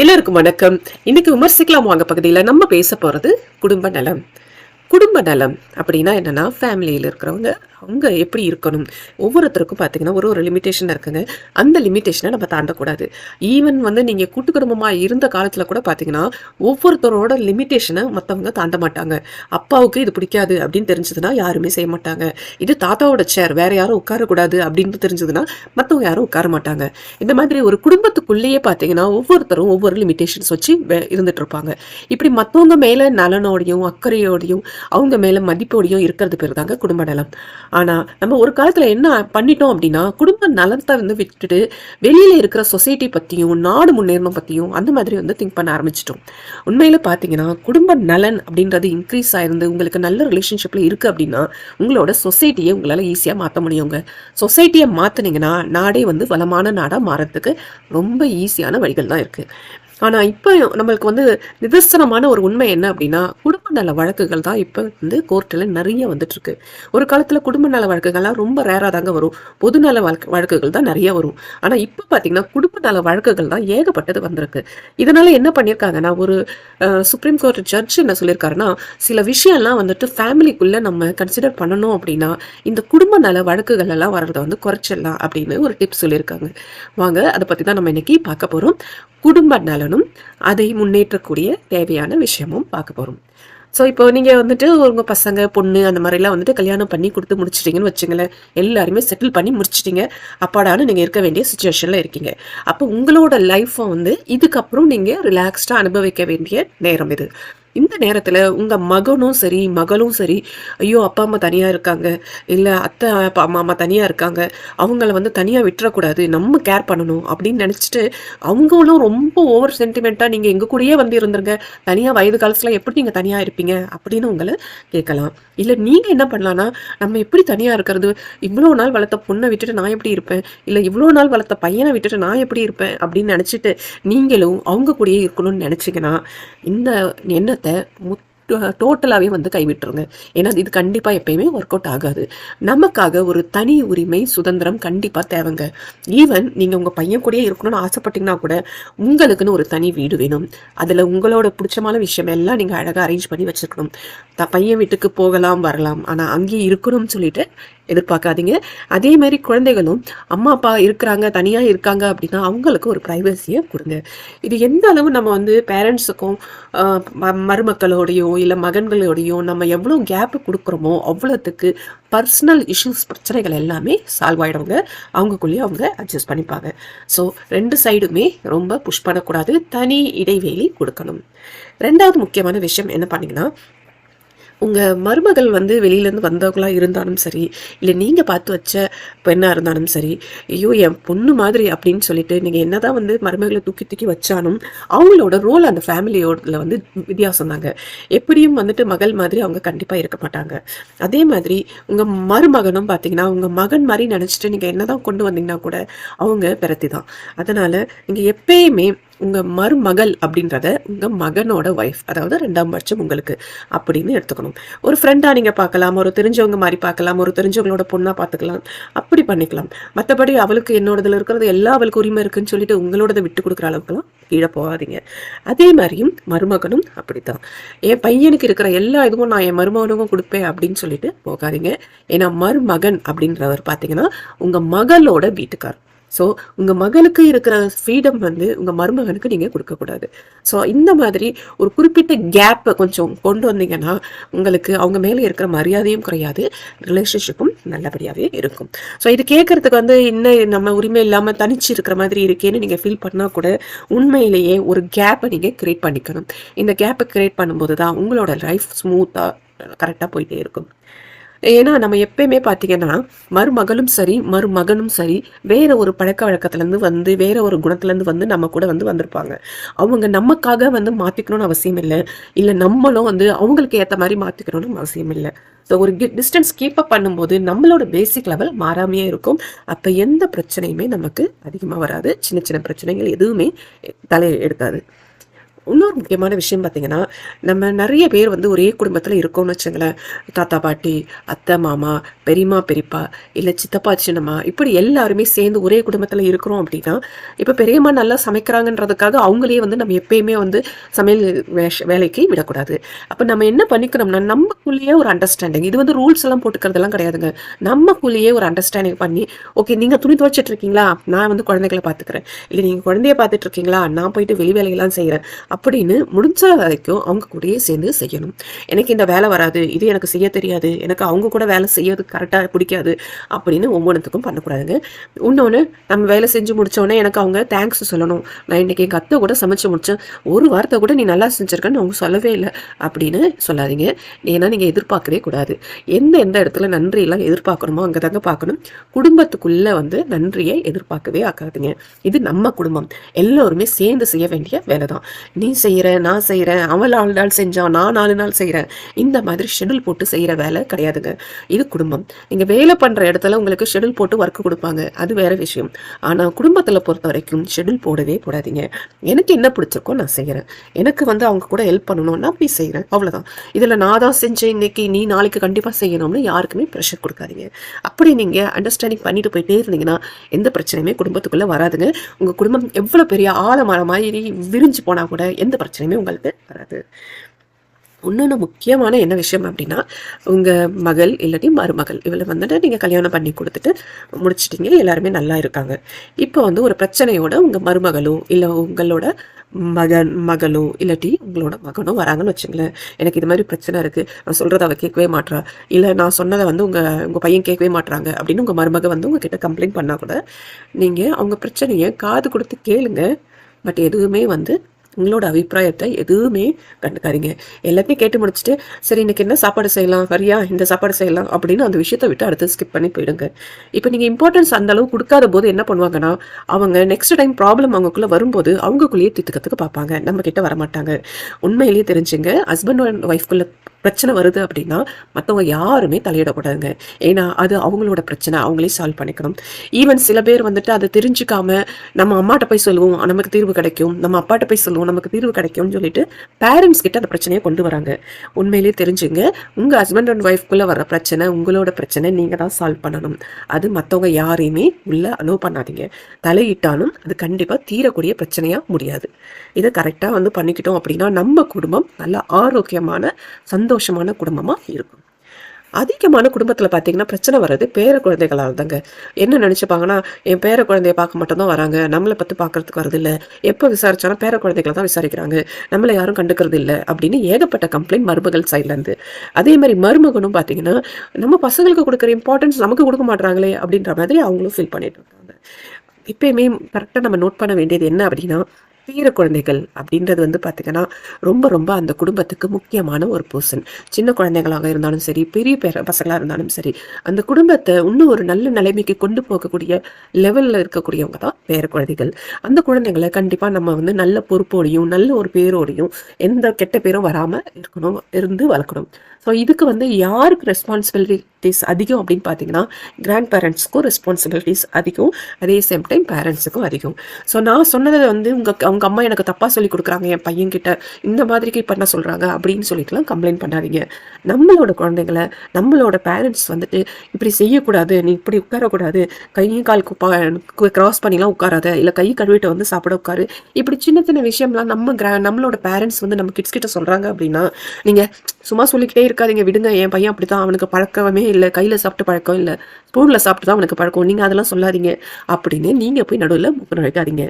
எல்லாருக்கும் வணக்கம். இன்னைக்கு விமர்சிக்கலாம் வாங்க பகுதியில். நம்ம பேச போறது குடும்ப நலம். குடும்ப நலம் அப்படின்னா என்னென்னா ஃபேமிலியில் இருக்கிறவங்க அவங்க எப்படி இருக்கணும்? ஒவ்வொருத்தருக்கும் பார்த்தீங்கன்னா ஒரு ஒரு லிமிட்டேஷன் இருக்குங்க. அந்த லிமிட்டேஷனை நம்ம தாண்டக்கூடாது. ஈவன் வந்து நீங்கள் கூட்டு குடும்பமாக இருந்த காலத்தில் கூட பார்த்தீங்கன்னா ஒவ்வொருத்தரோட லிமிட்டேஷனை மற்றவங்க தாண்ட மாட்டாங்க. அப்பாவுக்கு இது பிடிக்காது அப்படின்னு தெரிஞ்சதுன்னா யாருமே செய்ய மாட்டாங்க. இது தாத்தாவோட சேர் வேற யாரும் உட்காரக்கூடாது அப்படின்னு தெரிஞ்சதுன்னா மற்றவங்க யாரும் உட்கார மாட்டாங்க. இந்த மாதிரி ஒரு குடும்பத்துக்குள்ளேயே பார்த்தீங்கன்னா ஒவ்வொருத்தரும் ஒவ்வொரு லிமிட்டேஷன்ஸ் வச்சு இருந்துட்டு இருப்பாங்க. இப்படி மற்றவங்க மேலே நலனோடையும் அக்கறையோடையும் அவங்க மேலே மதிப்போடையும் இருக்கிறது பேர் தாங்க குடும்ப நலம். ஆனால் நம்ம ஒரு காலத்தில் என்ன பண்ணிட்டோம் அப்படின்னா குடும்ப நலத்தை வந்து விட்டுட்டு வெளியில் இருக்கிற சொசைட்டி பற்றியும் நாடு முன்னேறணும் பற்றியும் அந்த மாதிரி வந்து திங்க் பண்ண ஆரம்பிச்சிட்டோம். உண்மையில் பார்த்தீங்கன்னா குடும்ப நலன் அப்படின்றது இன்க்ரீஸ் ஆயிருந்து உங்களுக்கு நல்ல ரிலேஷன்ஷிப்பில் இருக்குது அப்படின்னா உங்களோட சொசைட்டியை உங்களால் ஈஸியாக மாற்ற முடியுங்க. சொசைட்டியை மாற்றினீங்கன்னா நாடே வந்து வளமான நாடாக மாறத்துக்கு ரொம்ப ஈஸியான வழிகள் தான் இருக்குது ஆனால் இப்போ நம்மளுக்கு வந்து நிதர்சனமான ஒரு உண்மை என்ன அப்படின்னா குடும்ப நல வழக்குகள் தான் இப்போ வந்து கோர்ட்டில் நிறைய வந்துட்டுருக்கு. ஒரு காலத்தில் குடும்ப நல வழக்குகள்லாம் ரொம்ப ரேராக தாங்க வரும். பொது நல வழக்கு வழக்குகள் தான் நிறைய வரும். ஆனால் இப்போ பார்த்தீங்கன்னா குடும்ப நல வழக்குகள் தான் ஏகப்பட்டது வந்திருக்கு. இதனால் என்ன பண்ணியிருக்காங்கன்னா ஒரு சுப்ரீம் கோர்ட் ஜட்ஜ் என்ன சொல்லியிருக்காருன்னா சில விஷயம்லாம் வந்துட்டு ஃபேமிலிக்குள்ளே நம்ம கன்சிடர் பண்ணணும் அப்படின்னா இந்த குடும்ப நல வழக்குகள் எல்லாம் வர்றதை வந்து குறைச்சிடலாம் அப்படின்னு ஒரு டிப்ஸ் சொல்லியிருக்காங்க வாங்க அதை பற்றி தான் நம்ம இன்னைக்கு பார்க்க போகிறோம் குடும்ப நலனும் அதை முன்னேற்றக்கூடிய தேவையான விஷயமும் பார்க்க போகிறோம் ஸோ இப்போ நீங்கள் வந்துட்டு உங்கள் பசங்க பொண்ணு அந்த மாதிரிலாம் வந்துட்டு கல்யாணம் பண்ணி கொடுத்து முடிச்சிட்டிங்கன்னு வச்சுங்களேன். எல்லாருமே செட்டில் பண்ணி முடிச்சிட்டிங்க. அப்பாடான்னு நீங்கள் இருக்க வேண்டிய சுச்சுவேஷனில் இருக்கீங்க. அப்போ உங்களோட லைஃப்பை வந்து இதுக்கப்புறம் நீங்கள் ரிலாக்ஸ்டாக அனுபவிக்க வேண்டிய நேரம் இது. இந்த நேரத்தில் உங்கள் மகனும் சரி மகளும் சரி ஐயோ அப்பா அம்மா தனியாக இருக்காங்க இல்லை அத்தை அப்பா அம்மா அம்மா தனியாக இருக்காங்க அவங்கள வந்து தனியாக விட்டுறக்கூடாது நம்ம கேர் பண்ணணும் அப்படின்னு நினச்சிட்டு அவங்களும் ரொம்ப ஓவர் சென்டிமெண்ட்டாக நீங்கள் எங்கள் கூடயே வந்து இருந்துருங்க தனியாக வயது காலத்தில் எப்படி நீங்கள் தனியாக இருப்பீங்க அப்படின்னு உங்களை கேட்கலாம். இல்லை நீங்கள் என்ன பண்ணலான்னா நம்ம எப்படி தனியாக இருக்கிறது? இவ்வளோ நாள் வளர்த்த பொண்ணை விட்டுட்டு நான் எப்படி இருப்பேன்? இல்லை இவ்வளோ நாள் வளர்த்த பையனை விட்டுட்டு நான் எப்படி இருப்பேன் அப்படின்னு நினச்சிட்டு நீங்களும் அவங்க கூடயே இருக்கணும்னு நினச்சிங்கன்னா இந்த என்ன முகத்தை முத் டோட்டலாகவே வந்து கைவிட்டுருங்க. ஏன்னா இது கண்டிப்பாக எப்பயுமே ஒர்க் அவுட் ஆகாது. நமக்காக ஒரு தனி உரிமை சுதந்திரம் கண்டிப்பாக தேவைங்க. ஈவன் நீங்கள் உங்கள் பையன் கூடயே இருக்கணும்னு ஆசைப்பட்டீங்கன்னா கூட உங்களுக்குன்னு ஒரு தனி வீடு வேணும். அதில் உங்களோட பிடிச்சமான விஷயம் எல்லாம் நீங்கள் அழகாக அரேஞ்ச் பண்ணி வச்சுருக்கணும். த பையன் வீட்டுக்கு போகலாம் வரலாம். ஆனால் அங்கேயே இருக்கணும்னு சொல்லிட்டு எதிர்பார்க்காதீங்க. அதே மாதிரி குழந்தைகளும் அம்மா அப்பா இருக்கிறாங்க தனியாக இருக்காங்க அப்படின்னா அவங்களுக்கு ஒரு ப்ரைவசியை கொடுங்க. இது எந்த அளவு நம்ம வந்து பேரண்ட்ஸுக்கும் மருமக்களோடையோ இல்லை மகன்களோடையும் நம்ம எவ்வளோ கேப்பு கொடுக்குறோமோ அவ்வளோத்துக்கு பர்சனல் இஷ்யூஸ் பிரச்சனைகள் எல்லாமே சால்வ் ஆகிடுவாங்க அவங்கக்குள்ளேயே அவங்க அட்ஜஸ்ட் பண்ணிப்பாங்க. ஸோ ரெண்டு சைடுமே ரொம்ப புஷ் பண்ணக்கூடாது. தனி இடைவெளி கொடுக்கணும். ரெண்டாவது முக்கியமான விஷயம் என்ன பண்ணீங்கன்னா உங்கள் மருமகள் வந்து வெளியிலேருந்து வந்தவங்களாக இருந்தாலும் சரி இல்லை நீங்கள் பார்த்து வச்ச பெண்ணாக இருந்தாலும் சரி ஐயோ என் பொண்ணு மாதிரி அப்படின்னு சொல்லிட்டு நீங்கள் என்ன தான் வந்து மருமகளை தூக்கி தூக்கி வச்சாலும் அவங்களோட ரோல் அந்த ஃபேமிலியோட வந்து வித்தியாசம் தாங்க. எப்படியும் வந்துட்டு மகள் மாதிரி அவங்க கண்டிப்பாக இருக்க மாட்டாங்க. அதே மாதிரி உங்கள் மருமகனும் பார்த்தீங்கன்னா உங்கள் மகன் மாதிரி நினச்சிட்டு நீங்கள் என்னதான் கொண்டு வந்தீங்கன்னா கூட அவங்க பிறத்தி தான் அதனால் நீங்கள் எப்பயுமே உங்கள் மருமகள் அப்படின்றத உங்கள் மகனோட ஒய்ஃப் அதாவது ரெண்டாம் பட்சம் உங்களுக்கு அப்படின்னு எடுத்துக்கணும். ஒரு ஃப்ரெண்டாக நீங்கள் பார்க்கலாம் ஒரு தெரிஞ்சவங்க மாதிரி பார்க்கலாம் ஒரு தெரிஞ்சவங்களோட பொண்ணாக பார்த்துக்கலாம் அப்படி பண்ணிக்கலாம். மற்றபடி அவளுக்கு என்னோடதில் இருக்கிறது எல்லா அவளுக்கு உரிமை இருக்குன்னு சொல்லிட்டு உங்களோடதை விட்டு கொடுக்குற அளவுக்குலாம் கீழே போகாதீங்க. அதே மாதிரியும் மருமகனும் அப்படித்தான். என் பையனுக்கு இருக்கிற எல்லா இதுவும் நான் என் மருமகனுக்கும் கொடுப்பேன் அப்படின்னு சொல்லிட்டு போகாதீங்க. ஏன்னா மருமகன் அப்படின்றவர் பார்த்தீங்கன்னா உங்கள் மகளோட வீட்டுக்கார் ஸோ உங்கள் மகளுக்கு இருக்கிற ஃப்ரீடம் வந்து உங்கள் மருமகனுக்கு நீங்கள் கொடுக்கக்கூடாது ஸோ இந்த மாதிரி ஒரு குறிப்பிட்ட கேப்பை கொஞ்சம் கொண்டு வந்தீங்கன்னா உங்களுக்கு அவங்க மேலே இருக்கிற மரியாதையும் குறையாது ரிலேஷன்ஷிப்பும் நல்லபடியாகவே இருக்கும். ஸோ இது கேட்கறதுக்கு வந்து இன்னும் நம்ம உரிமை இல்லாமல் தனிச்சு இருக்கிற மாதிரி இருக்கேன்னு நீங்கள் ஃபீல் பண்ணால் கூட உண்மையிலேயே ஒரு கேப்பை நீங்கள் கிரியேட் பண்ணிக்கணும். இந்த கேப்பை கிரியேட் பண்ணும்போது தான் உங்களோட லைஃப் ஸ்மூத்தாக கரெக்டாக போயிட்டே இருக்கும். ஏன்னா நம்ம எப்பயுமே பார்த்தீங்கன்னா மருமகளும் சரி மருமகனும் சரி வேற ஒரு பழக்க வழக்கத்துலேருந்து வந்து வேற ஒரு குணத்துலேருந்து வந்து நம்ம கூட வந்து வந்திருப்பாங்க. அவங்க நமக்காக வந்து மாற்றிக்கணும்னு அவசியம் இல்லை. இல்லை நம்மளும் வந்து அவங்களுக்கு ஏற்ற மாதிரி மாற்றிக்கணும்னு அவசியம் இல்லை. ஸோ ஒரு டிஸ்டன்ஸ் கீப் அப் பண்ணும்போது நம்மளோட பேசிக் லெவல் மாறாமையே இருக்கும். அப்போ எந்த பிரச்சனையுமே நமக்கு அதிகமாக வராது. சின்ன சின்ன பிரச்சனைகள் எதுவுமே தலை எடுக்காது. இன்னொரு முக்கியமான விஷயம் பார்த்தீங்கன்னா நம்ம நிறைய பேர் வந்து ஒரே குடும்பத்தில் இருக்கோம்னு வச்சுங்களேன். தாத்தா பாட்டி அத்தை மாமா பெரியம்மா பெரியப்பா இல்லை சித்தப்பா சின்னம்மா இப்படி எல்லாருமே சேர்ந்து ஒரே குடும்பத்தில் இருக்கிறோம் அப்படின்னா இப்போ பெரியம்மா நல்லா சமைக்கிறாங்கன்றதுக்காக அவங்களே வந்து நம்ம எப்பயுமே வந்து சமையல் வேஷ- வேலைக்கு விடக்கூடாது. அப்போ நம்ம என்ன பண்ணிக்கணும்னா நமக்குள்ளேயே ஒரு அண்டர்ஸ்டாண்டிங் இது வந்து ரூல்ஸ் எல்லாம் போட்டுக்கிறதெல்லாம் கிடையாதுங்க. நமக்குள்ளேயே ஒரு அண்டர்ஸ்டாண்டிங் பண்ணி ஓகே நீங்கள் துணி துவைச்சிட்டு இருக்கீங்களா? நான் வந்து குழந்தைகளை பார்த்துக்கிறேன். இல்லை நீங்கள் குழந்தைய பார்த்துட்டு இருக்கீங்களா? நான் போயிட்டு வெளி வேலையெல்லாம் செய்கிறேன் அப்படின்னு முடிஞ்ச வரைக்கும் அவங்க கூடயே சேர்ந்து செய்யணும். எனக்கு இந்த வேலை வராது இது எனக்கு செய்ய தெரியாது எனக்கு அவங்க கூட வேலை செய்யறது கரெக்டாக பிடிக்காது அப்படின்னு ஒவ்வொன்றுத்துக்கும் பண்ணக்கூடாதுங்க. இன்னொன்று நம்ம வேலை செஞ்சு முடித்தோடனே எனக்கு அவங்க தேங்க்ஸ் சொல்லணும். நான் இன்றைக்கி எங்கள் அத்தை கூட சமைச்சு முடித்தேன் ஒரு வார்த்தை கூட நீ நல்லா செஞ்சுருக்கன்னு அவங்க சொல்லவே இல்லை அப்படின்னு சொல்லாதீங்க. ஏன்னா நீங்கள் எதிர்பார்க்கவே கூடாது. எந்த எந்த இடத்துல நன்றியெல்லாம் எதிர்பார்க்கணுமோ அங்கே தாங்க பார்க்கணும். குடும்பத்துக்குள்ளே வந்து நன்றியை எதிர்பார்க்கவே ஆக்காதுங்க. இது நம்ம குடும்பம். எல்லோருமே சேர்ந்து செய்ய வேண்டிய வேலை தான் நீ செய்கிற நான் செய்கிறேன் அவள் நாலு நாள் செஞ்சான் நான் நாலு நாள் செய்கிறேன் இந்த மாதிரி ஷெடியூல் போட்டு செய்கிற வேலை கிடையாதுங்க. இது குடும்பம். நீங்கள் வேலை பண்ணுற இடத்துல உங்களுக்கு ஷெடியூல் போட்டு ஒர்க் கொடுப்பாங்க. அது வேற விஷயம். ஆனால் குடும்பத்தில் பொறுத்த வரைக்கும் ஷெடியூல் போடவே போடாதீங்க. எனக்கு என்ன பிடிச்சிருக்கோ நான் செய்கிறேன் எனக்கு வந்து அவங்க கூட ஹெல்ப் பண்ணணும் நான் போய் செய்கிறேன் அவ்வளோதான் இதில் நான் தான் செஞ்சேன் இன்னைக்கு நீ நாளைக்கு கண்டிப்பாக செய்யணும்னு யாருக்குமே ப்ரெஷர் கொடுக்காதீங்க. அப்படி நீங்கள் அண்டர்ஸ்டாண்டிங் பண்ணிட்டு போயிட்டே இருந்தீங்கன்னா எந்த பிரச்சனையுமே குடும்பத்துக்குள்ளே வராதுங்க. உங்கள் குடும்பம் எவ்வளோ பெரிய ஆழமான மாதிரி விரிஞ்சு போனால் கூட எந்த பிரச்சனையுமே உங்களுக்கு வராது. இன்னொன்று முக்கியமான என்ன விஷயம் அப்படின்னா உங்கள் மகள் இல்லாட்டி மருமகள் இவளை வந்துட்டு நீங்கள் கல்யாணம் பண்ணி கொடுத்துட்டு முடிச்சிட்டிங்க எல்லாருமே நல்லா இருக்காங்க. இப்போ வந்து ஒரு பிரச்சனையோட உங்கள் மருமகளோ இல்லை உங்களோட மகன் மகளோ இல்லாட்டி உங்களோட மகனோ வராங்கன்னு வச்சுங்களேன். எனக்கு இது மாதிரி பிரச்சனை இருக்குது நான் சொல்கிறத அவள் கேட்கவே மாட்றா. இல்லை நான் சொன்னதை வந்து உங்கள் உங்கள் பையன் கேட்கவே மாட்றாங்க அப்படின்னு உங்கள் மருமக வந்து உங்ககிட்ட கம்ப்ளைண்ட் பண்ணால் கூட நீங்கள் அவங்க பிரச்சனையை காது கொடுத்து கேளுங்க. பட் எதுவுமே வந்து உங்களோட அபிப்பிராயத்தை எதுவுமே கண்டுக்காதீங்க. எல்லாத்தையும் கேட்டு முடிச்சுட்டு சரி இன்னைக்கு என்ன சாப்பாடு செய்யலாம்? வரியா? இந்த சாப்பாடு செய்யலாம்? அப்படின்னு அந்த விஷயத்தை விட்டு அடுத்து ஸ்கிப் பண்ணி போயிடுங்க. இப்போ நீங்கள் இம்பார்ட்டன்ஸ் அந்த அளவு கொடுக்காத போது என்ன பண்ணுவாங்கன்னா அவங்க நெக்ஸ்ட் டைம் ப்ராப்ளம் அவங்களுக்குள்ள வரும்போது அவங்களுக்குள்ளேயே தித்துக்கிறதுக்கு பார்ப்பாங்க. நம்ம கிட்ட வரமாட்டாங்க. உண்மையிலேயே தெரிஞ்சுங்க. ஹஸ்பண்ட் அண்ட் ஒய்ஃப்குள்ள பிரச்சனை வருது அப்படின்னா மற்றவங்க யாருமே தலையிடக்கூடாதுங்க. ஏன்னா அது அவங்களோட பிரச்சனை. அவங்களே சால்வ் பண்ணிக்கணும். ஈவன் சில பேர் வந்துட்டு அதை தெரிஞ்சுக்காம நம்ம அம்மாட்ட போய் சொல்லுவோம் நமக்கு தீர்வு கிடைக்கும். நம்ம அப்பாட்ட போய் சொல்லுவோம் நமக்கு தீர்வு கிடைக்கும்னு சொல்லிட்டு பேரண்ட்ஸ் கிட்ட அந்த பிரச்சனையை கொண்டு வராங்க. உண்மையிலேயே தெரிஞ்சுங்க உங்க ஹஸ்பண்ட் அண்ட் ஒய்ஃப்குள்ள வர பிரச்சனை உங்களோட பிரச்சனை நீங்க தான் சால்வ் பண்ணணும். அது மற்றவங்க யாரையுமே உள்ள அலோவ் பண்ணாதீங்க. தலையிட்டாலும் அது கண்டிப்பா தீரக்கூடிய பிரச்சனையா முடியாது. இதை கரெக்டாக வந்து பண்ணிக்கிட்டோம் அப்படின்னா நம்ம குடும்பம் நல்ல ஆரோக்கியமான சந்தோஷமான குடும்பமாக இருக்கும். அதிகமான குடும்பத்தில் பார்த்தீங்கன்னா பிரச்சனை வர்றது பேர குழந்தைகளாக இருந்தாங்க என்ன நினச்சிப்பாங்கன்னா என் பேர குழந்தைய பார்க்க மட்டும்தான் வராங்க. நம்மளை பற்றி பார்க்கறதுக்கு வரது எப்போ விசாரிச்சாலும் பேர குழந்தைகளை தான் விசாரிக்கிறாங்க. நம்மளை யாரும் கண்டுக்கிறது இல்லை அப்படின்னு ஏகப்பட்ட கம்ப்ளைண்ட் மருமகள் சைட்லேருந்து அதே மாதிரி மருமகனும் பார்த்தீங்கன்னா நம்ம பசங்களுக்கு கொடுக்குற இம்பார்ட்டன்ஸ் நமக்கு கொடுக்க மாட்றாங்களே அப்படின்ற மாதிரி அவங்களும் ஃபீல் பண்ணிட்டு இருக்காங்க. இப்பயுமே கரெக்டாக நம்ம நோட் பண்ண வேண்டியது என்ன அப்படின்னா தீர குழந்தைகள் அப்படின்றது வந்து பார்த்திங்கன்னா ரொம்ப ரொம்ப அந்த குடும்பத்துக்கு முக்கியமான ஒரு பர்சன் சின்ன குழந்தைகளாக இருந்தாலும் சரி பெரிய பேர பசங்களாக இருந்தாலும் சரி அந்த குடும்பத்தை இன்னும் ஒரு நல்ல நிலைமைக்கு கொண்டு போகக்கூடிய லெவலில் இருக்கக்கூடியவங்க தான் பேர குழந்தைகள். அந்த குழந்தைங்களை கண்டிப்பாக நம்ம வந்து நல்ல பொறுப்போடையும் நல்ல ஒரு பேரோடையும் எந்த கெட்ட பேரும் வராமல் இருக்கணும் இருந்து வளர்க்கணும். ஸோ இதுக்கு வந்து யாருக்கு ரெஸ்பான்சிபிலிட்டிஸ் அதிகம் அப்படின்னு பார்த்தீங்கன்னா கிராண்ட் பேரண்ட்ஸ்க்கும் ரெஸ்பான்சிபிலிட்டிஸ் அதிகம். அதே சேம் டைம் பேரண்ட்ஸுக்கும் அதிகம். ஸோ நான் சொன்னதை வந்து உங்கள் அவங்க அம்மா எனக்கு தப்பாக சொல்லி கொடுக்குறாங்க என் பையன்கிட்ட இந்த மாதிரிக்கு பண்ண சொல்கிறாங்க அப்படின்னு சொல்லிட்டுலாம் கம்ப்ளைண்ட் பண்ணாதீங்க. நம்மளோட குழந்தைங்களை நம்மளோட பேரண்ட்ஸ் வந்துட்டு இப்படி செய்யக்கூடாது நீ இப்படி உட்காரக்கூடாது கையும் கால் கிராஸ் பண்ணிலாம் உட்காராத இல்லை கை கழுவிட்டு வந்து சாப்பிட உட்காரு. இப்படி சின்ன சின்ன விஷயம்லாம் நம்ம கிரா நம்மளோட பேரண்ட்ஸ் வந்து நம்ம கிட்ஸ் கிட்ட சொல்கிறாங்க அப்படின்னா நீங்கள் சும்மா சொல்லிக்கிட்டே இருக்காதீங்க விடுங்க. என் பையன் அப்படி தான் அவனுக்கு பழக்கமே இல்லை. கையில் சாப்பிட்டு பழக்கம் இல்லை. ஸ்பூனில் சாப்பிட்டு தான் அவனுக்கு பழக்கம். நீங்கள் அதெல்லாம் சொல்லாதீங்க. அப்படின்னு நீங்கள் போய் நடுவில் முக்கு நுழைக்காதீங்க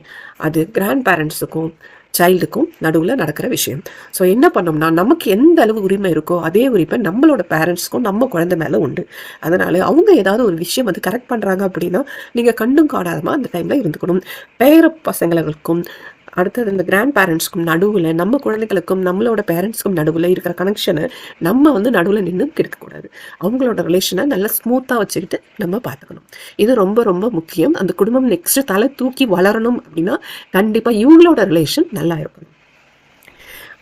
அது கிராண்ட் பேரண்ட்ஸுக்கும் சைல்டுக்கும் நடுவில் நடக்கிற விஷயம். ஸோ என்ன பண்ணோம்னா நமக்கு எந்த அளவு உரிமை இருக்கோ அதே உரிமை நம்மளோட பேரண்ட்ஸ்க்கும் நம்ம குழந்தை மேலே உண்டு. அதனால அவங்க ஏதாவது ஒரு விஷயம் வந்து கரெக்ட் பண்ணுறாங்க அப்படின்னா நீங்கள் கண்டும் காணாதமாக அந்த டைமில் இருந்துக்கணும். பேர பசங்களுக்கும் அடுத்தது இந்த கிராண்ட் பேரண்ட்ஸ்க்கும் நடுவில் நம்ம குழந்தைகளுக்கும் நம்மளோட பேரண்ட்ஸ்க்கும் நடுவில் இருக்கிற கனெக்ஷனை நம்ம வந்து நடுவில் நின்று கெடுக்கக்கூடாது. அவங்களோட ரிலேஷனை நல்லா ஸ்மூத்தாக வச்சுக்கிட்டு நம்ம பார்த்துக்கணும் இது ரொம்ப ரொம்ப முக்கியம். அந்த குடும்பம் நெக்ஸ்ட் தலை தூக்கி வளரணும் அப்படின்னா கண்டிப்பாக இவங்களோட ரிலேஷன் நல்லா இருக்கணும்.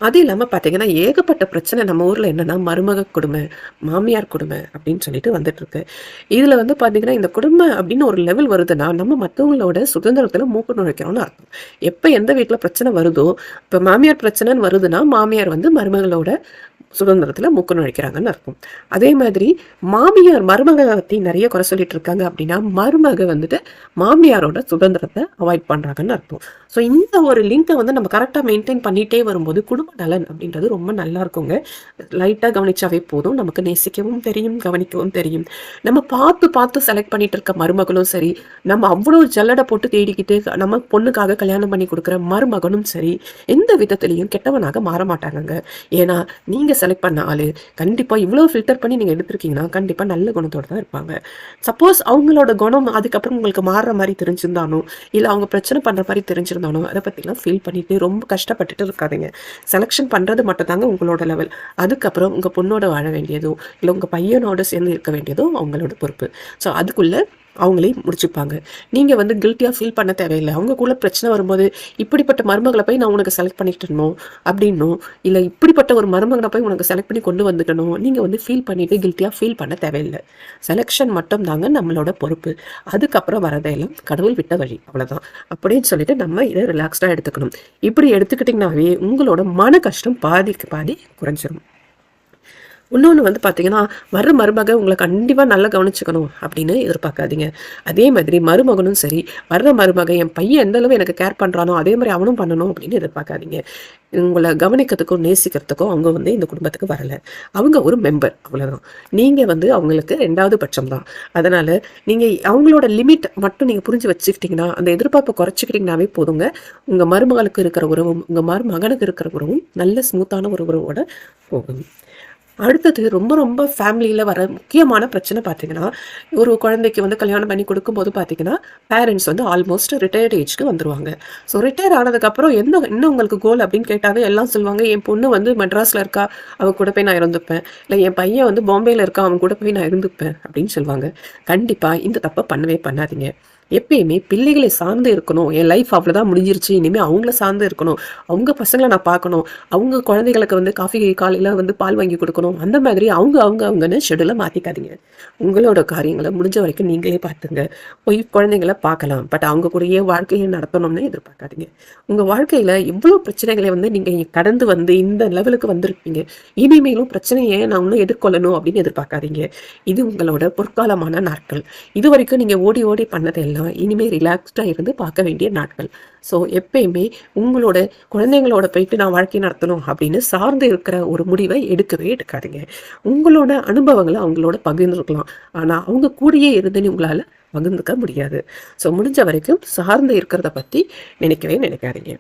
அது இல்லாமல் பார்த்தீங்கன்னா ஏகப்பட்ட பிரச்சனை நம்ம ஊரில் என்னென்னா மருமக கொடுமை மாமியார் கொடுமை அப்படின்னு சொல்லிட்டு வந்துட்டுருக்கு இதில் வந்து பார்த்தீங்கன்னா இந்த குடும்பம் அப்படின்னு ஒரு லெவல் வருதுன்னா நம்ம மற்றவங்களோட சுதந்திரத்தில் மூக்கு நுழைக்கிறோம்னு அர்த்தம். எப்போ எந்த வீட்டில் பிரச்சனை வருதோ இப்போ மாமியார் பிரச்சனைன்னு வருதுன்னா மாமியார் வந்து மருமகளோட சுதந்திரத்தில் மூக்கு நுழைக்கிறாங்கன்னு அர்த்தம். அதே மாதிரி மாமியார் மருமக பற்றி நிறைய குறை சொல்லிட்டு இருக்காங்க அப்படின்னா மருமக வந்துட்டு மாமியாரோட சுதந்திரத்தை அவாய்ட் பண்ணுறாங்கன்னு அர்த்தம். ஸோ இந்த ஒரு லிங்கை வந்து நம்ம கரெக்டாக மெயின்டைன் பண்ணிகிட்டே வரும்போது குடும்ப நலன் அப்படின்றது ரொம்ப நல்லா இருக்குங்க. லைட்டாக கவனிச்சாவே போதும். நமக்கு நேசிக்கவும் தெரியும் கவனிக்கவும் தெரியும். நம்ம பார்த்து பார்த்து செலக்ட் பண்ணிட்டு இருக்க மருமகளும் சரி நம்ம அவ்வளோ ஜல்லடை போட்டு தேடிக்கிட்டு நம்ம பொண்ணுக்காக கல்யாணம் பண்ணி கொடுக்குற மருமகனும் சரி எந்த விதத்துலையும் கெட்டவனாக மாற மாட்டாங்க ஏன்னா நீங்கள் செலக்ட் பண்ண ஆள். கண்டிப்பாக இவ்வளோ ஃபில்டர் பண்ணி நீங்கள் எடுத்திருக்கீங்கன்னா கண்டிப்பாக நல்ல குணத்தோடு தான் இருப்பாங்க. சப்போஸ் அவங்களோட குணம் அதுக்கப்புறம் உங்களுக்கு மாறுற மாதிரி தெரிஞ்சிருந்தானோ இல்லை அவங்க பிரச்சனை பண்ணுற மாதிரி தெரிஞ்சிருந்தானோ அதை பற்றிலாம் ஃபீல் பண்ணிட்டு ரொம்ப கஷ்டப்பட்டுட்டு இருக்காதீங்க. செலெக்ஷன் பண்ணுறது மட்டும் தாங்க உங்களோட லெவல் அதுக்கப்புறம் உங்கள் பொண்ணோட வாழ வேண்டியதோ இல்லை உங்கள் பையனோட சேர்ந்து இருக்க வேண்டியதோ அவங்களோட பொறுப்பு. ஸோ அதுக்குள்ளே அவங்களே முடிச்சுப்பாங்க. நீங்கள் வந்து கில்ட்டியாக ஃபீல் பண்ண தேவையில்லை. அவங்கக்குள்ள பிரச்சனை வரும்போது இப்படிப்பட்ட மருமகளை போய் நான் உனக்கு செலக்ட் பண்ணிட்டணும் அப்படின்னும். இல்லை இப்படிப்பட்ட ஒரு மருமகனை போய் உனக்கு செலக்ட் பண்ணி கொண்டு வந்துக்கணும். நீங்கள் வந்து ஃபீல் பண்ணிட்டு கில்ட்டியாக ஃபீல் பண்ண தேவையில்லை. செலெக்ஷன் மட்டும் தாங்க நம்மளோட பொறுப்பு. அதுக்கப்புறம் வரதையெல்லாம் கடவுள் விட்ட வழி. அவ்வளோதான் அப்படின்னு சொல்லிட்டு நம்ம இதை ரிலாக்ஸ்டாக எடுத்துக்கணும். இப்படி எடுத்துக்கிட்டிங்கனாவே உங்களோட மன கஷ்டம் பாதிக்கு பாதி குறைஞ்சிரும். இன்னொன்று வந்து பார்த்தீங்கன்னா வர்ற மருமக உங்களை கண்டிப்பாக நல்லா கவனிச்சுக்கணும் அப்படின்னு எதிர்பார்க்காதீங்க. அதே மாதிரி மருமகனும் சரி வர்ற மருமக என் பையன் எந்த அளவு எனக்கு கேர் பண்ணுறானோ அதே மாதிரி அவனும் பண்ணணும் அப்படின்னு எதிர்பார்க்காதீங்க. உங்களை கவனிக்கிறதுக்கும் நேசிக்கிறதுக்கும் அவங்க வந்து இந்த குடும்பத்துக்கு வரலை. அவங்க ஒரு மெம்பர் அவ்வளோதான் நீங்கள் வந்து அவங்களுக்கு ரெண்டாவது பட்சம் தான் அதனால் நீங்கள் அவங்களோட லிமிட் மட்டும் நீங்கள் புரிஞ்சு வச்சுக்கிட்டிங்கன்னா அந்த எதிர்பார்ப்பை குறைச்சிக்கிட்டிங்கனாவே போதுங்க. உங்கள் மருமகளுக்கு இருக்கிற உறவும் உங்கள் மருமகனுக்கு இருக்கிற உறவும் நல்ல ஸ்மூத்தான ஒரு உறவோட போகும். அடுத்தது ரொம்ப ரொம்ப ஃபேமிலியில் வர முக்கியமான பிரச்சனை பார்த்தீங்கன்னா ஒரு குழந்தைக்கு வந்து கல்யாணம் பண்ணி கொடுக்கும்போது பார்த்தீங்கன்னா பேரண்ட்ஸ் வந்து ஆல்மோஸ்ட் ரிட்டையர்ட் ஏஜ்க்கு வந்துருவாங்க. ஸோ ரிட்டையர் ஆனதுக்கப்புறம் என்ன என்ன உங்களுக்கு கோல் அப்படின்னு கேட்டாவே எல்லாம் சொல்லுவாங்க என் பொண்ணு வந்து மெட்ராஸில் இருக்கா அவ கூட போய் நான் இருந்துப்பேன். இல்லை என் பையன் வந்து பாம்பேயில் இருக்கா அவன் கூட போய் நான் இருந்துப்பேன். அப்படின்னு சொல்லுவாங்க. கண்டிப்பாக இந்த தப்பை பண்ணவே பண்ணாதீங்க. எப்பயுமே பிள்ளைகளை சார்ந்து இருக்கணும். என் லைஃப் அவ்வளோதான் முடிஞ்சிருச்சு. இனிமேல் அவங்கள சார்ந்து இருக்கணும். அவங்க பசங்களை நான் பார்க்கணும். அவங்க குழந்தைகளுக்கு வந்து காஃபி காலையில் வந்து பால் வாங்கி கொடுக்கணும். அந்த மாதிரி அவங்க அவங்க அவங்கன்னு ஷெடியூலை மாற்றிக்காதீங்க உங்களோட காரியங்களை முடிஞ்ச வரைக்கும் நீங்களே பார்த்துங்க. போய் குழந்தைங்கள பார்க்கலாம். பட் அவங்க கூடயே வாழ்க்கையை நடத்தணும்னு எதிர்பார்க்காதீங்க. உங்கள் வாழ்க்கையில் இவ்வளோ பிரச்சனைகளை வந்து நீங்கள் கடந்து வந்து இந்த லெவலுக்கு வந்திருப்பீங்க. இனிமேலும் பிரச்சனையை நான் இன்னும் எதிர்கொள்ளணும் அப்படின்னு எதிர்பார்க்காதீங்க. இது உங்களோட பொற்காலமான நாட்கள். இது வரைக்கும் நீங்கள் ஓடி ஓடி பண்ணதெல்லாம் இனிமேல் ரிலாக்ஸ்டாக இருந்து பார்க்க வேண்டிய நாட்கள். ஸோ எப்பயுமே உங்களோட குழந்தைங்களோட போயிட்டு நான் வாழ்க்கை நடத்தணும் அப்படின்னு சார்ந்து இருக்கிற ஒரு முடிவை எடுக்கவே எடுக்காதீங்க. உங்களோட அனுபவங்களை அவங்களோட பகிர்ந்துருக்கலாம் ஆனால் அவங்க கூடயே இருந்துன்னு உங்களால் பகிர்ந்துக்க முடியாது. ஸோ முடிஞ்ச வரைக்கும் சார்ந்து இருக்கிறத பற்றி நினைக்கவே நினைக்காதீங்க.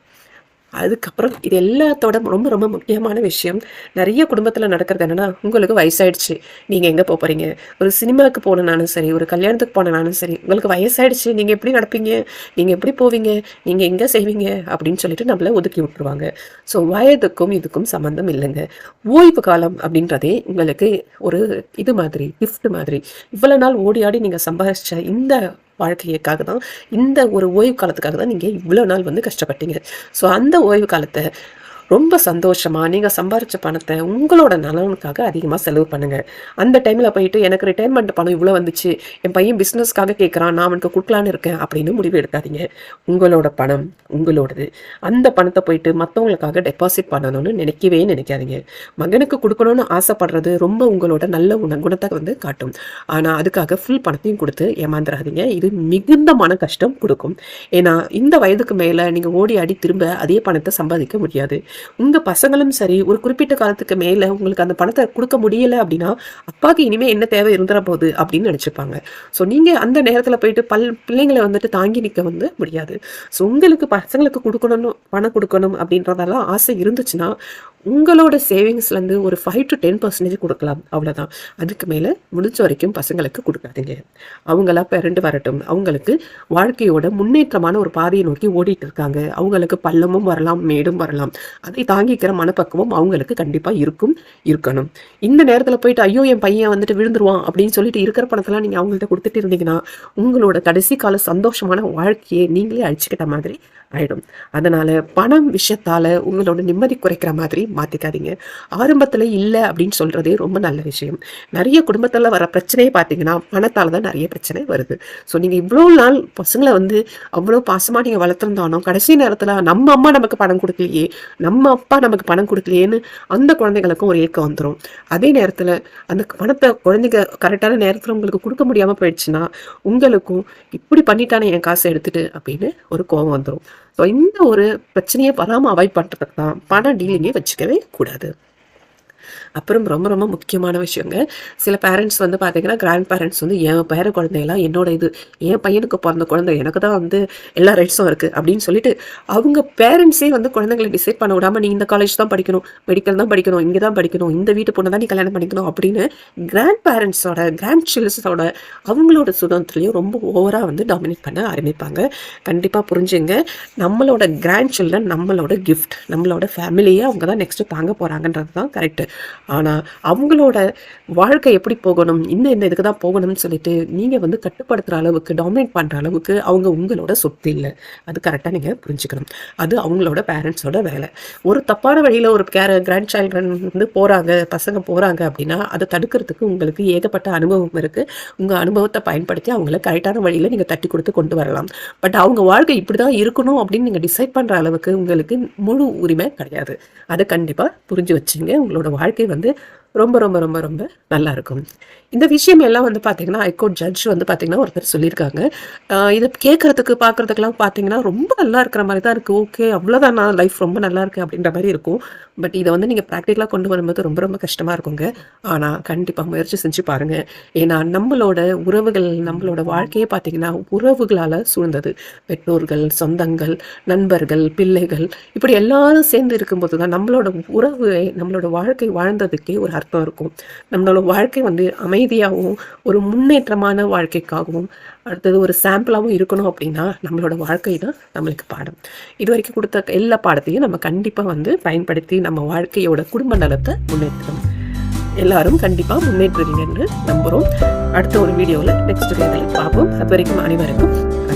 அதுக்கப்புறம் இது எல்லாத்தோட ரொம்ப ரொம்ப முக்கியமான விஷயம். நிறைய குடும்பத்தில் நடக்கிறது என்னென்னா உங்களுக்கு வயசாயிடுச்சு. நீங்கள் எங்கே போக போகிறீங்க ஒரு சினிமாவுக்கு போனனாலும் சரி ஒரு கல்யாணத்துக்கு போனனாலும் சரி உங்களுக்கு வயசாயிடுச்சு. நீங்கள் எப்படி நடப்பீங்க? நீங்கள் எப்படி போவீங்க? நீங்கள் எங்கே செய்வீங்க? அப்படின்னு சொல்லிட்டு நம்மளை ஒதுக்கி விட்டுருவாங்க. ஸோ வயதுக்கும் இதுக்கும் சம்மந்தம் இல்லைங்க. ஓய்வு காலம் அப்படின்றதே உங்களுக்கு ஒரு இது மாதிரி கிஃப்ட் மாதிரி. இவ்வளோ நாள் ஓடி ஆடி நீங்கள் சம்பாதிச்ச இந்த வாழ்க்கைக்காக தான் இந்த ஒரு ஓய்வு காலத்துக்காக தான் நீங்கள் இவ்வளோ நாள் வந்து கஷ்டப்பட்டீங்க. ஸோ அந்த ஓய்வு காலத்தை ரொம்ப சந்தோஷமாக நீங்கள் சம்பாரிச்ச பணத்தை உங்களோட நலனுக்காக அதிகமாக செலவு பண்ணுங்கள் அந்த டைமில் போயிட்டு எனக்கு ரிட்டைர்மெண்ட் பணம் இவ்வளோ வந்துச்சு என் பையன் பிஸ்னஸ்க்காக கேட்குறான் நான் அவனுக்கு கொடுக்கலான்னு இருக்கேன் அப்படின்னு முடிவு எடுக்காதீங்க. உங்களோட பணம் உங்களோடது. அந்த பணத்தை போயிட்டு மற்றவங்களுக்காக டெபாசிட் பண்ணணும்னு நினைக்கவே நினைக்காதீங்க. மகனுக்கு கொடுக்கணும்னு ஆசைப்படுறது ரொம்ப உங்களோட நல்ல உண குணத்தை வந்து காட்டும். ஆனால் அதுக்காக ஃபுல் பணத்தையும் கொடுத்து ஏமாந்துடாதீங்க இது மிகுந்த மன கஷ்டம் கொடுக்கும். ஏன்னா இந்த வயதுக்கு மேலே நீங்கள் ஓடி ஆடி திரும்ப அதே பணத்தை சம்பாதிக்க முடியாது. உங்கள் பசங்களும் சரி ஒரு குறிப்பிட்ட காலத்துக்கு மேலே உங்களுக்கு அந்த பணத்தை கொடுக்க முடியல அப்படின்னா அப்பாவுக்கு இனிமேல் என்ன தேவை இருந்துற போகுது அப்படின்னு நினச்சிப்பாங்க. ஸோ நீங்கள் அந்த நேரத்தில் போயிட்டு பல் பிள்ளைங்களை வந்துட்டு தாங்கி நிற்க வந்து முடியாது. ஸோ உங்களுக்கு பசங்களுக்கு கொடுக்கணும்னு பணம் கொடுக்கணும் அப்படின்றதெல்லாம் ஆசை இருந்துச்சுன்னா உங்களோட சேவிங்ஸ்லேருந்து ஒரு ஃபைவ் டு டென் பர்சன்டேஜ் கொடுக்கலாம். அவ்வளோதான் அதுக்கு மேலே முடிஞ்ச வரைக்கும் பசங்களுக்கு கொடுக்காதீங்க. அவங்களா பிறண்டு வரட்டும். அவங்களுக்கு வாழ்க்கையோட முன்னேற்றமான ஒரு பாதையை நோக்கி ஓடிட்டு இருக்காங்க. அவங்களுக்கு பள்ளமும் வரலாம் மேடும் வரலாம். அதை தாங்கிக்கிற மனப்பக்குவம் அவங்களுக்கு கண்டிப்பாக இருக்கும் இருக்கணும். இந்த நேரத்தில் போயிட்டு ஐயோ என் பையன் வந்துட்டு விழுந்துருவான் அப்படின்னு சொல்லிட்டு இருக்கிற பணத்தெல்லாம் நீங்கள் அவங்கள்ட்ட கொடுத்துட்டு இருந்தீங்கன்னா உங்களோட கடைசி கால சந்தோஷமான வாழ்க்கையை நீங்களே அழிச்சுக்கிட்ட மாதிரி ஆயிடும். அதனால பணம் விஷயத்தால உங்களோட நிம்மதி குறைக்கிற மாதிரி மாத்திக்காதீங்க. ஆரம்பத்தில் இல்லை அப்படின்னு சொல்றதே ரொம்ப நல்ல விஷயம். நிறைய குடும்பத்தில் வர பிரச்சனையை பார்த்தீங்கன்னா பணத்தால தான் நிறைய பிரச்சனை வருது. ஸோ நீங்கள் இவ்வளோ நாள் பசங்களை வந்து அவ்வளோ பாசமாக நீங்கள் வளர்த்துருந்தாலும் கடைசி நேரத்தில் நம்ம அம்மா நமக்கு பணம் கொடுக்கலையே நம்ம அப்பா நமக்கு பணம் கொடுக்கலையேன்னு அந்த குழந்தைங்களுக்கும் ஒரு ஏக்கம் வந்துடும் அதே நேரத்தில் அந்த பணத்தை குழந்தைங்க கரெக்டான நேரத்தில் உங்களுக்கு கொடுக்க முடியாமல் போயிடுச்சுன்னா உங்களுக்கும் இப்படி பண்ணிட்டானே என் காசை எடுத்துட்டு அப்படின்னு ஒரு கோபம் வந்துடும் ஸோ இந்த ஒரு பிரச்சனையை வராமல் அவாய்ட் பண்ணுறதுக்கு தான் பண டீலிங்கே வச்சுக்கவே கூடாது. அப்புறம் ரொம்ப ரொம்ப முக்கியமான விஷயங்க. சில பேரண்ட்ஸ் வந்து பார்த்தீங்கன்னா கிராண்ட் பேரண்ட்ஸ் வந்து என் பேர குழந்தையெல்லாம் என்னோட இது. என் பையனுக்கு பிறந்த குழந்தை. எனக்கு தான் வந்து எல்லா ரைட்ஸும் இருக்குது அப்படின்னு சொல்லிட்டு அவங்க பேரண்ட்ஸே வந்து குழந்தைங்களை டிசைட் பண்ண விடாமல் நீ இந்த காலேஜ் தான் படிக்கணும். மெடிக்கல் தான் படிக்கணும். இங்கே தான் படிக்கணும். இந்த வீட்டு பொண்ணு தான் நீ கல்யாணம் பண்ணிக்கணும். அப்படின்னு கிராண்ட் பேரண்ட்ஸோட கிராண்ட் சில்ட்ஸோட அவங்களோட சுதந்திரத்தையும் ரொம்ப ஓவராக வந்து டாமினேட் பண்ண ஆரம்பிப்பாங்க. கண்டிப்பாக புரிஞ்சுங்க. நம்மளோட கிராண்ட் சில்ட்ரன் நம்மளோட கிஃப்ட் நம்மளோட ஃபேமிலியே அவங்க தான் நெக்ஸ்ட்டு தாங்க போகிறாங்கன்றது தான் கரெக்டு ஆனால் அவங்களோட வாழ்க்கை எப்படி போகணும் இந்த இந்த இதுக்கு தான் போகணும்னு சொல்லிட்டு நீங்கள் வந்து கட்டுப்படுத்துகிற அளவுக்கு டாமினேட் பண்ணுற அளவுக்கு அவங்க உங்களோட சொத்து இல்லை. அது கரெக்டாக நீங்கள் புரிஞ்சுக்கணும். அது அவங்களோட பேரண்ட்ஸோட வேலை. ஒரு தப்பான வழியில் ஒரு கேர கிராண்ட் சைல்டு வந்து போகிறாங்க பசங்க போகிறாங்க அப்படின்னா அதை தடுக்கிறதுக்கு உங்களுக்கு ஏகப்பட்ட அனுபவம் இருக்குது உங்கள் அனுபவத்தை பயன்படுத்தி அவங்கள கரெக்டான வழியில் நீங்கள் தட்டி கொடுத்து கொண்டு வரலாம். பட் அவங்க வாழ்க்கை இப்படி தான் இருக்கணும் அப்படின்னு நீங்கள் டிசைட் பண்ணுற அளவுக்கு உங்களுக்கு முழு உரிமை கிடையாது. அதை கண்டிப்பாக புரிஞ்சு வச்சுங்க. உங்களோட வாழ்க்கை வந்து ரொம்ப ரொம்ப ரொம்ப ரொம்ப நல்லா இருக்கும் இந்த விஷயம் எல்லாம் வந்து பார்த்தீங்கன்னா ஹைகோர்ட் ஜட்ஜ் வந்து பார்த்தீங்கன்னா ஒருத்தர் சொல்லியிருக்காங்க. இதை கேட்கறதுக்கு பார்க்கறதுக்கெல்லாம் பார்த்தீங்கன்னா ரொம்ப நல்லா இருக்கிற மாதிரி தான் இருக்குது ஓகே அவ்வளோதான் நான் லைஃப் ரொம்ப நல்லா இருக்குது அப்படின்ற மாதிரி இருக்கும். பட் இதை வந்து நீங்கள் ப்ராக்டிக்கலாக கொண்டு வரும்போது ரொம்ப ரொம்ப கஷ்டமாக இருக்குங்க. ஆனால் கண்டிப்பாக முயற்சி செஞ்சு பாருங்கள் ஏன்னா நம்மளோட உறவுகள் நம்மளோட வாழ்க்கையே பார்த்தீங்கன்னா உறவுகளால் சூழ்ந்தது. பெற்றோர்கள் சொந்தங்கள் நண்பர்கள் பிள்ளைகள் இப்படி எல்லாரும் சேர்ந்து இருக்கும்போது தான் நம்மளோட உறவு நம்மளோட வாழ்க்கை வாழ்ந்ததுக்கே ஒரு அர்த்தம் இருக்கும். நம்மளோட வாழ்க்கை வந்து அமைதியாகவும் ஒரு முன்னேற்றமான வாழ்க்கைக்காகவும் அடுத்தது ஒரு சாம்பிளாகவும் இருக்கணும் அப்படின்னா நம்மளோட வாழ்க்கை தான் நம்மளுக்கு பாடம். இது வரைக்கும் கொடுத்த எல்லா பாடத்தையும் நம்ம கண்டிப்பாக வந்து பயன்படுத்தி நம்ம வாழ்க்கையோட குடும்ப நலத்தை முன்னேற்றணும். எல்லாரும் கண்டிப்பாக முன்னேற்றுவீங்கன்னு நம்புகிறோம் அடுத்த ஒரு வீடியோவில் நெக்ஸ்ட் வீடியோவில் பார்ப்போம். அது வரைக்கும் அனைவருக்கும்